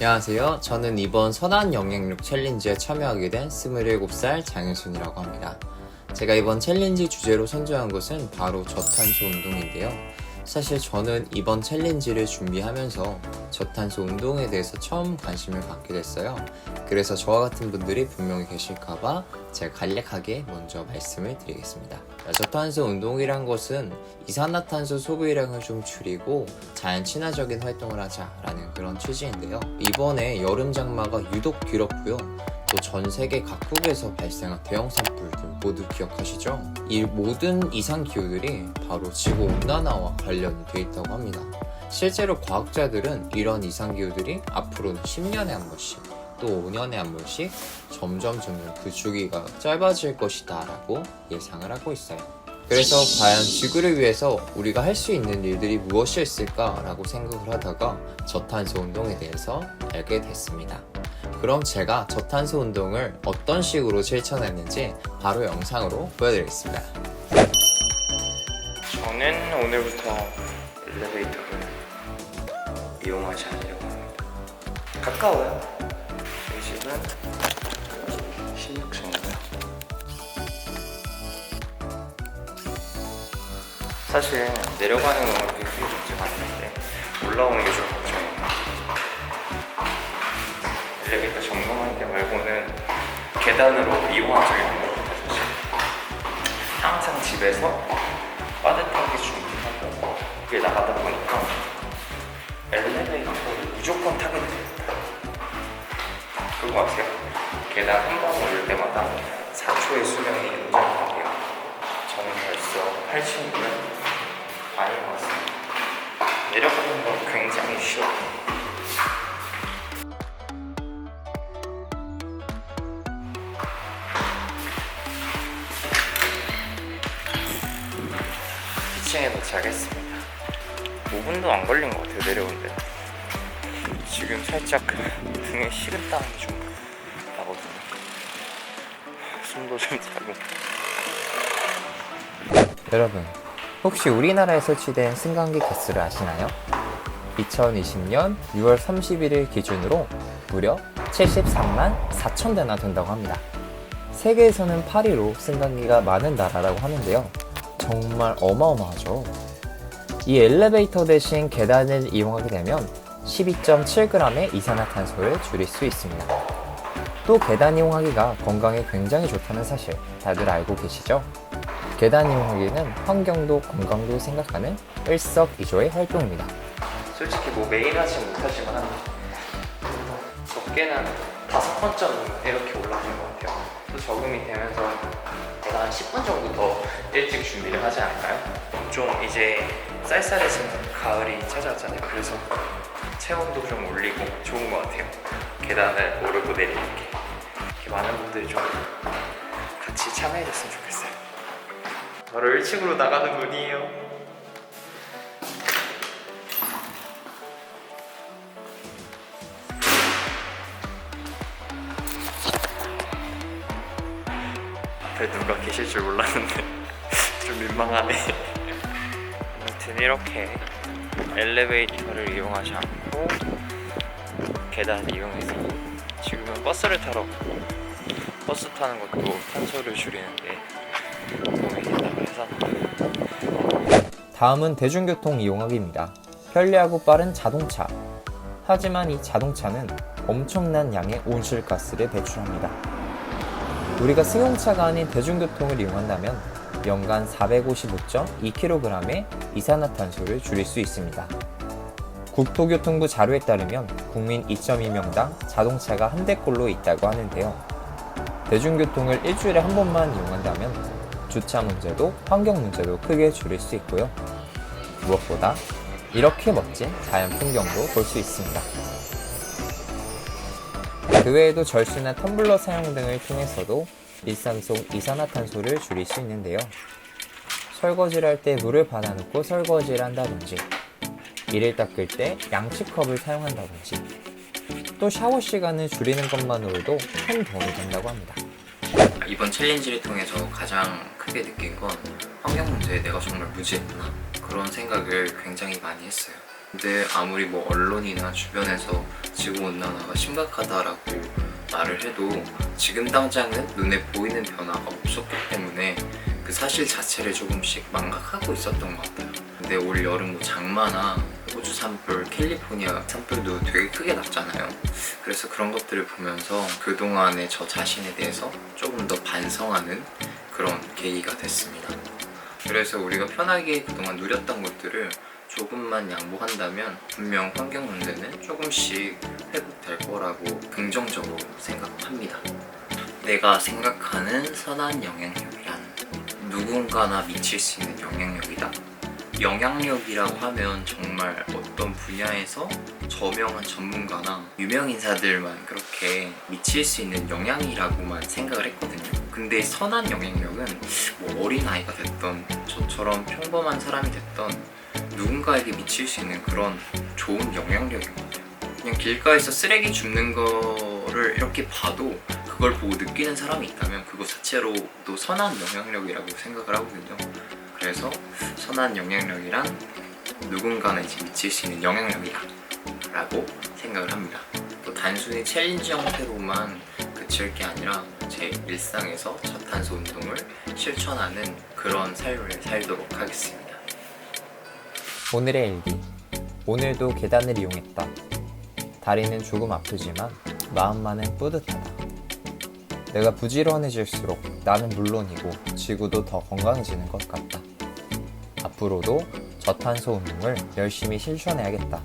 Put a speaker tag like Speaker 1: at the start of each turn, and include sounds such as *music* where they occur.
Speaker 1: 안녕하세요. 저는 이번 선한 영향력 챌린지에 참여하게 된 27살 장윤순이라고 합니다. 제가 이번 챌린지 주제로 선정한 것은 바로 저탄소 운동인데요. 사실 저는 이번 챌린지를 준비하면서 저탄소 운동에 대해서 처음 관심을 갖게 됐어요. 그래서 저와 같은 분들이 분명히 계실까봐 제가 간략하게 먼저 말씀을 드리겠습니다. 저탄소 운동이란 것은 이산화탄소 소비량을 좀 줄이고 자연 친화적인 활동을 하자라는 그런 취지인데요. 이번에 여름 장마가 유독 길었고요. 또 전 세계 각국에서 발생한 대형 산불들 모두 기억하시죠? 이 모든 이상 기후들이 바로 지구 온난화와 관련이 돼 있다고 합니다. 실제로 과학자들은 이런 이상 기후들이 앞으로는 10년에 한 번씩 또 5년에 한 번씩 점점 점점 그 주기가 짧아질 것이다라고 예상을 하고 있어요. 그래서 과연 지구를 위해서 우리가 할 수 있는 일들이 무엇이 있을까라고 생각을 하다가 저탄소 운동에 대해서 알게 됐습니다. 그럼 제가 저탄소 운동을 어떤 식으로 실천했는지 바로 영상으로 보여드리겠습니다.
Speaker 2: 저는 오늘부터 엘리베이터를 이용하지 않으려고 합니다. 가까워요. 저희 집은 16층이고요. 사실 내려가는 건 그렇게 크게 문제가 아닌데 올라오는 계단으로 것 같아요. 사실. 항상 집에서 빠듯하게 준비하고 그게 나가다 보니까 엘리베이터를 무조건 타게 됩니다. 그거 아세요? 계단 한 번 오를 때마다 4초의 수명이 연장돼요. 저는 벌써 8층이면 많이 왔습니다. 내려가는 건 굉장히 쉬워요. 이층에 도착했습니다. 5분도 안 걸린 것 같아요, 내려오는데. 지금 살짝 등에 식은땀이 좀 나거든요. 숨도 좀 차고.
Speaker 1: 여러분, 혹시 우리나라에 설치된 승강기 개수를 아시나요? 2020년 6월 31일 기준으로 무려 73만 4천 대나 된다고 합니다. 세계에서는 8위로 승강기가 많은 나라라고 하는데요. 정말 어마어마하죠. 이 엘리베이터 대신 계단을 이용하게 되면 12.7g의 이산화탄소를 줄일 수 있습니다. 또 계단 이용하기가 건강에 굉장히 좋다는 사실 다들 알고 계시죠? 계단 이용하기는 환경도 건강도 생각하는 일석이조의 활동입니다.
Speaker 2: 솔직히 뭐 매일 하지 못하지만 적게는 다섯 번 정도 이렇게 올라가는 것 같아요. 또 적응이 되면서 제가 한 10분 정도 더 일찍 준비를 하지 않을까요? 좀 이제 쌀쌀해지는 가을이 찾아왔잖아요. 그래서 체온도 좀 올리고 좋은 것 같아요. 계단을 오르고 내리는 게 이렇게 많은 분들이 좀 같이 참여해줬으면 좋겠어요. 바로 1층으로 나가는 문이에요. 앞에 누가 계실 줄 몰랐는데 *laughs* 좀 민망하네. 아무튼 이렇게 엘리베이터를 이용하지 않고 계단을 이용해서 지금은 버스를 타러 버스 타는 것도 탄소를 줄이는데 도움이 된다고 해서
Speaker 1: 다음은 대중교통 이용하기입니다. 편리하고 빠른 자동차. 하지만 이 자동차는 엄청난 양의 온실가스를 배출합니다. 우리가 승용차가 아닌 대중교통을 이용한다면 연간 455.2kg의 이산화탄소를 줄일 수 있습니다. 국토교통부 자료에 따르면 국민 2.2명당 자동차가 한 대꼴로 있다고 하는데요. 대중교통을 일주일에 한 번만 이용한다면 주차 문제도 환경 문제도 크게 줄일 수 있고요. 무엇보다 이렇게 멋진 자연 풍경도 볼 수 있습니다. 그 외에도 절수나 텀블러 사용 등을 통해서도 일상 속 이산화탄소를 줄일 수 있는데요. 설거지를 할 때 물을 받아놓고 설거지를 한다든지, 이를 닦을 때 양치컵을 사용한다든지, 또 샤워 시간을 줄이는 것만으로도 큰 도움이 된다고 합니다.
Speaker 3: 이번 챌린지를 통해서 가장 크게 느낀 건 환경 문제에 내가 정말 무지했구나 그런 생각을 굉장히 많이 했어요. 근데 아무리 뭐 언론이나 주변에서 지구온난화가 심각하다라고 말을 해도 지금 당장은 눈에 보이는 변화가 없었기 때문에 그 사실 자체를 조금씩 망각하고 있었던 것 같아요. 근데 올 여름 뭐 장마나 호주 산불, 캘리포니아 산불도 되게 크게 났잖아요. 그래서 그런 것들을 보면서 그동안의 저 자신에 대해서 조금 더 반성하는 그런 계기가 됐습니다. 그래서 우리가 편하게 그동안 누렸던 것들을 조금만 양보한다면 분명 환경 문제는 조금씩 회복될 거라고 긍정적으로 생각합니다. 내가 생각하는 선한 영향력이란 누군가나 미칠 수 있는 영향력이다. 영향력이라고 하면 정말 어떤 분야에서 저명한 전문가나 유명 인사들만 그렇게 미칠 수 있는 영향이라고만 생각을 했거든요. 근데 선한 영향력은 뭐 어린아이가 됐던 저처럼 평범한 사람이 됐던 누군가에게 미칠 수 있는 그런 좋은 영향력인 것 같아요. 그냥 길가에서 쓰레기 줍는 거를 이렇게 봐도 그걸 보고 느끼는 사람이 있다면 그거 자체로도 선한 영향력이라고 생각을 하거든요. 그래서 선한 영향력이란 누군가는 이제 미칠 수 있는 영향력이다 라고 생각을 합니다. 또 단순히 챌린지 형태로만 그칠 게 아니라 제 일상에서 저탄소 운동을 실천하는 그런 삶을 살도록 하겠습니다.
Speaker 1: 오늘의 일기. 오늘도 계단을 이용했다. 다리는 조금 아프지만 마음만은 뿌듯하다. 내가 부지런해질수록 나는 물론이고 지구도 더 건강해지는 것 같다. 앞으로도 저탄소 운동을 열심히 실천해야겠다.